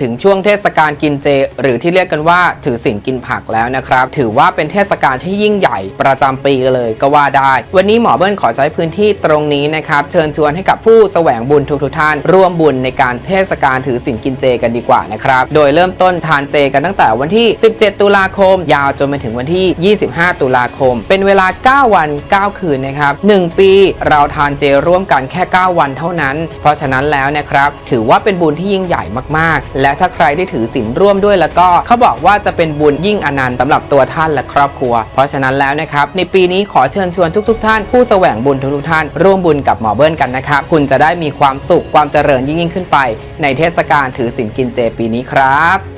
ถึงช่วงเทศกาลกินเจ หรือที่เรียกกันว่าถือศีลกินผักแล้วนะครับ ถือว่าเป็นเทศกาลที่ยิ่งใหญ่ประจำปีเลยก็ว่าได้ วันนี้หมอเบิ้ลขอใช้พื้นที่ตรงนี้นะครับ เชิญชวนให้กับผู้แสวงบุญทุกๆท่าน ร่วมบุญในการเทศกาลถือศีลกินเจกันดีกว่านะครับ โดยเริ่มต้นทานเจกันตั้งแต่วันที่ 17 ตุลาคม ยาวจนไปถึงวันที่ 25 ตุลาคม เป็นเวลา 9 วัน 9 คืนนะครับ 1 ปีเราทานเจร่วมกันแค่ 9 วันเท่านั้น เพราะฉะนั้นแล้วนะครับถือว่าเป็นบุญที่ยิ่งใหญ่มากๆและถ้าใครได้ถือศีลร่วมด้วยแล้วก็เขาบอกว่าจะเป็นบุญยิ่งอนันต์สำหรับตัวท่านและครอบครัว เพราะฉะนั้นแล้วนะครับในปีนี้ขอเชิญชวนทุกๆท่าน ผู้แสวงบุญทุกๆท่าน ร่วมบุญกับหมอเบิ้ลกันนะครับคุณจะได้มีความสุขความเจริญยิ่งขึ้นไป ในเทศกาลถือศีลกินเจปีนี้ครับ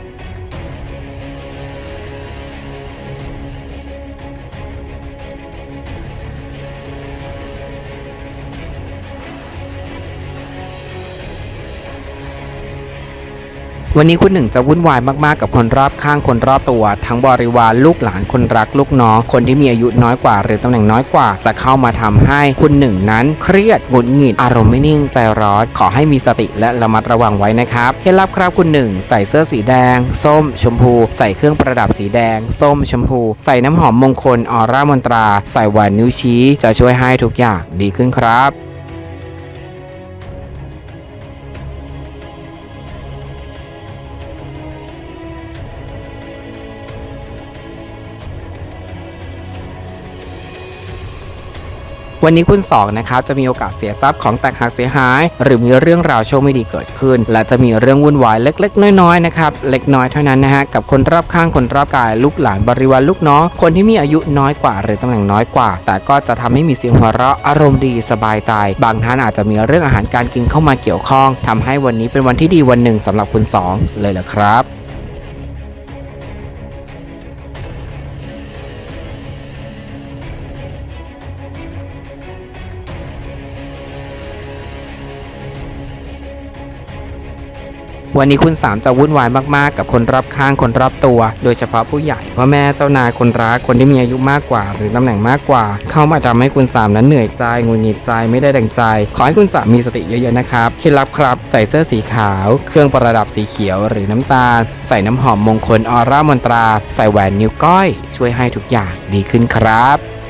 วันนี้คุณหนึ่งจะวุ่นวายมากๆกับคนรอบข้างคนรอบตัว ทั้งบริวารลูกหลานคนรักลูกน้องคนที่มีอายุน้อยกว่า หรือตำแหน่งน้อยกว่า จะเข้ามาทำให้คุณหนึ่งนั้นเครียดหงุดหงิดอารมณ์ไม่นิ่งใจร้อนขอให้มีสติและระมัดระวังไว้นะครับเคล็ดลับครับคุณหนึ่งใส่เสื้อสีแดง ส้ม ชมพู ใส่เครื่องประดับสีแดง ส้ม ชมพู ใส่น้ำหอมมงคลออร่ามนตรา ใส่หวนนิ้วชี้ จะช่วยให้ทุกอย่างดีขึ้นครับ วันนี้คุณสองนะครับจะมีโอกาสเสียทรัพย์ของแตกหักเสียหาย หรือมีเรื่องราวโชคไม่ดีเกิดขึ้น และจะมีเรื่องวุ่นวายเล็ก ๆ น้อยๆนะครับเล็กน้อยเท่านั้นนะฮะกับคนรอบข้างคนรอบกายลูกหลานบริวารลูกน้องคนที่มีอายุน้อยกว่า หรือตำแหน่งน้อยกว่า แต่ก็จะทำให้มีเสียงหัวเราะอารมณ์ดีสบายใจ บางท่านอาจจะมีเรื่องอาหารการกินเข้ามาเกี่ยวข้องทำให้วันนี้เป็นวันที่ดีวันหนึ่งสำหรับคุณสองเลยละครับ วันนี้คุณสามจะวุ่นวายมากๆ กับคนรอบข้างคนรอบตัว โดยเฉพาะผู้ใหญ่พ่อแม่เจ้านายคนรักคนที่มีอายุมากกว่า หรือตำแหน่งมากกว่า เข้ามาทำให้คุณสามนั้นเหนื่อยใจงุดหงิดใจไม่ได้ดังใจ ขอให้คุณสามมีสติเยอะๆนะครับเคล็ดลับครับ ใส่เสื้อสีขาว เครื่องประดับสีเขียวหรือน้ำตาล ใส่น้ำหอมมงคลออร่ามนตรา ใส่แหวนนิ้วก้อย ช่วยให้ทุกอย่างดีขึ้นครับ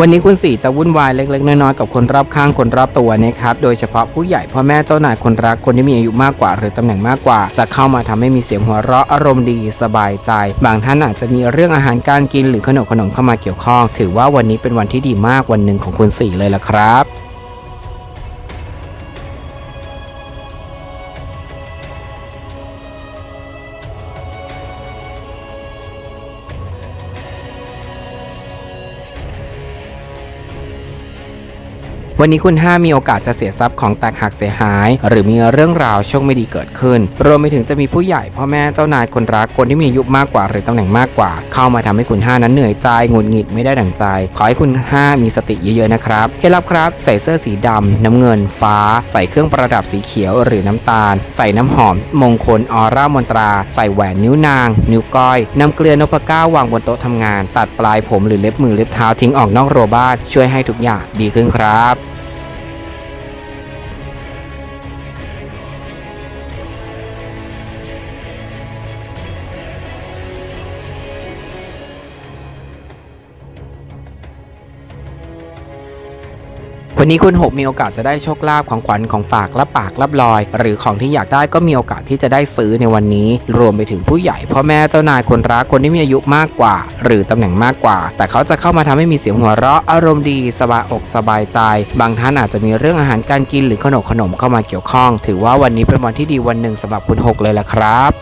วันนี้คุณสี่จะวุ่นวายเล็ก ๆ น้อยๆกับคนรอบข้างคนรอบตัวนะครับ โดยเฉพาะผู้ใหญ่พ่อแม่เจ้านายคนรักคนที่มีอายุมากกว่า หรือตำแหน่งมากกว่า จะเข้ามาทำให้มีเสียงหัวเราะอารมณ์ดีสบายใจ บางท่านอาจจะมีเรื่องอาหารการกินหรือขนมขนมเข้ามาเกี่ยวข้อง ถือว่าวันนี้เป็นวันที่ดีมากวันหนึ่งของคุณสี่เลยละครับ วันนี้คุณ5มีโอกาสจะเสียทรัพย์ของแตกหักเสียหาย หรือมีเรื่องราวโชคไม่ดีเกิดขึ้น รวมไปถึงจะมีผู้ใหญ่พ่อแม่เจ้านายคนรักคนที่มีอายุมากกว่า หรือตำแหน่งมากกว่า เข้ามาทำให้คุณ5นั้นเหนื่อยใจหงุดหงิดไม่ได้ดั่งใจ ขอให้คุณ 5 มีสติเยอะๆนะครับเคล็ดลับครับ ใส่เสื้อสีดำน้ำเงินฟ้า ใส่เครื่องประดับสีเขียวหรือน้ำตาล ใส่น้ำหอม มงคลออร่ามนตรา ใส่แหวนนิ้วนาง นิ้วก้อยนำเกลือนพก้าวางบนโต๊ะทำงาน ตัดปลายผมหรือเล็บมือเล็บเท้าทิ้งออกนอกรั้วบ้านช่วยให้ทุกอย่างดีขึ้นครับ วันนี้คุณหกมีโอกาสจะได้โชคลาภของขวัญของฝากรับปากรับลอย หรือของที่อยากได้ก็มีโอกาสที่จะได้ซื้อในวันนี้ รวมไปถึงผู้ใหญ่พ่อแม่เจ้านายคนรักคนที่มีอายุมากกว่า หรือตำแหน่งมากกว่า แต่เขาจะเข้ามาทำให้มีเสียงหัวเราะอารมณ์ดีสบายอกสบายใจ บางท่านอาจจะมีเรื่องอาหารการกินหรือขนมขนมเข้ามาเกี่ยวข้อง ถือว่าวันนี้เป็นวันที่ดีวันหนึ่งสำหรับคุณหกเลยละครับ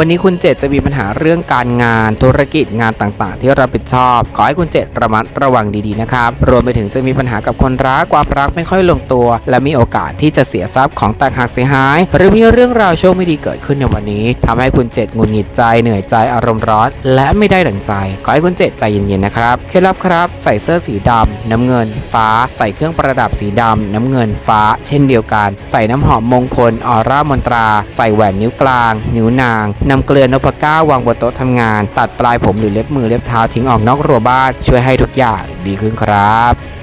วันนี้คุณเจตจะมีปัญหาเรื่องการงานธุรกิจงานต่างๆ ที่รับผิดชอบ ขอให้คุณเจตระมัดระวังดีๆนะครับ รวมไปถึงจะมีปัญหากับคนรักความรักไม่ค่อยลงตัว และมีโอกาสที่จะเสียทรัพย์ของแตกหักเสียหาย หรือมีเรื่องราวโชคไม่ดีเกิดขึ้นในวันนี้ทำให้คุณเจตงุดหงิดใจเหนื่อยใจอารมณ์ร้อน และไม่ได้ดั่งใจ ขอให้คุณเจตใจเย็นๆนะครับเคล็ดลับครับใส่เสื้อสีดำน้ำเงิน ฟ้า ใส่เครื่องประดับสีดำน้ำเงินฟ้า เช่นเดียวกัน ใส่น้ำหอมมงคลออร่ามนตรา ใส่แหวนนิ้วกลาง นิ้วนางนำเกลือนพก้าวางบนโต๊ะทำงาน ตัดปลายผมหรือเล็บมือเล็บเท้าทิ้งออกนอกรั้วบ้านช่วยให้ทุกอย่างดีขึ้นครับ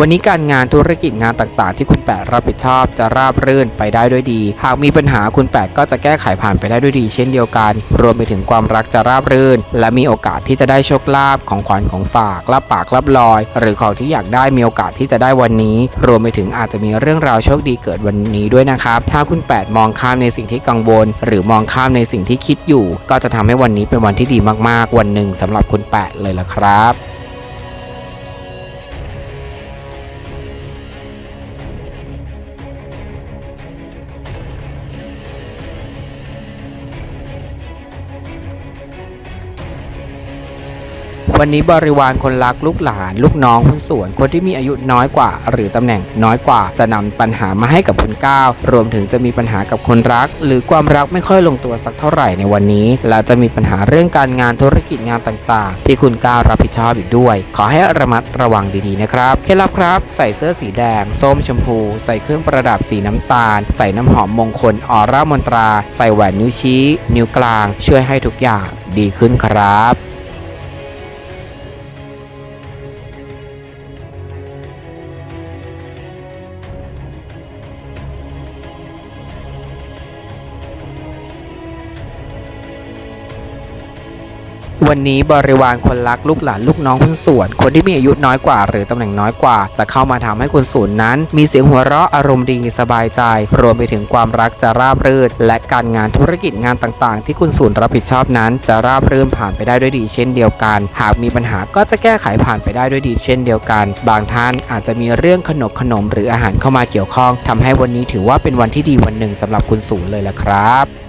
วันนี้การงานธุรกิจงานต่างๆ ที่คุณแปดรับผิดชอบจะราบรื่นไปได้ด้วยดี หากมีปัญหาคุณแปดก็จะแก้ไขผ่านไปได้ด้วยดี เช่นเดียวกัน รวมไปถึงความรักจะราบรื่น และมีโอกาสที่จะได้โชคลาภของขวัญของฝากรับปากรับลอย หรือของที่อยากได้มีโอกาสที่จะได้วันนี้ รวมไปถึงอาจจะมีเรื่องราวโชคดีเกิดวันนี้ด้วยนะครับถ้าคุณแปดมองข้ามในสิ่งที่กังวล หรือมองข้ามในสิ่งที่คิดอยู่ ก็จะทำให้วันนี้เป็นวันที่ดีมากๆ วันหนึ่งสำหรับคุณแปดเลยละครับ วันนี้บริวารคนรักลูกหลาน ลูกน้องหุ้นส่วน คนที่มีอายุน้อยกว่า หรือตำแหน่งน้อยกว่า จะนำปัญหามาให้กับคุณก้าวรวมถึงจะมีปัญหากับคนรัก หรือความรักไม่ค่อยลงตัวสักเท่าไหร่ในวันนี้ และจะมีปัญหาเรื่องการงานธุรกิจงานต่างๆ ที่คุณก้าวรับผิดชอบอีกด้วย ขอให้ระมัดระวังดีๆนะครับเคล็ดลับครับใส่เสื้อสีแดง ส้มชมพู ใส่เครื่องประดับสีน้ำตาล ใส่น้ำหอมมงคลออร่ามนตรา ใส่แหวนนิ้วชี้ นิ้วกลาง ช่วยให้ทุกอย่างดีขึ้นครับ วันนี้บริวารคนรักลูกหลานลูกน้องหุ้นส่วน คนที่มีอายุน้อยกว่า หรือตำแหน่งน้อยกว่า จะเข้ามาทำให้คุณศูนย์นั้น มีเสียงหัวเราะอารมณ์ดีสบายใจ รวมไปถึงความรักจะราบรื่น และการงานธุรกิจงานต่างๆ ที่คุณศูนย์รับผิดชอบนั้น จะราบรื่นผ่านไปได้ด้วยดีเช่นเดียวกัน หากมีปัญหาก็จะแก้ไขผ่านไปได้ด้วยดีเช่นเดียวกัน บางท่านอาจจะมีเรื่องขนมขนมหรืออาหารเข้ามาเกี่ยวข้องทำให้วันนี้ถือว่าเป็นวันที่ดีวันหนึ่งสำหรับคุณศูนย์เลยละครับ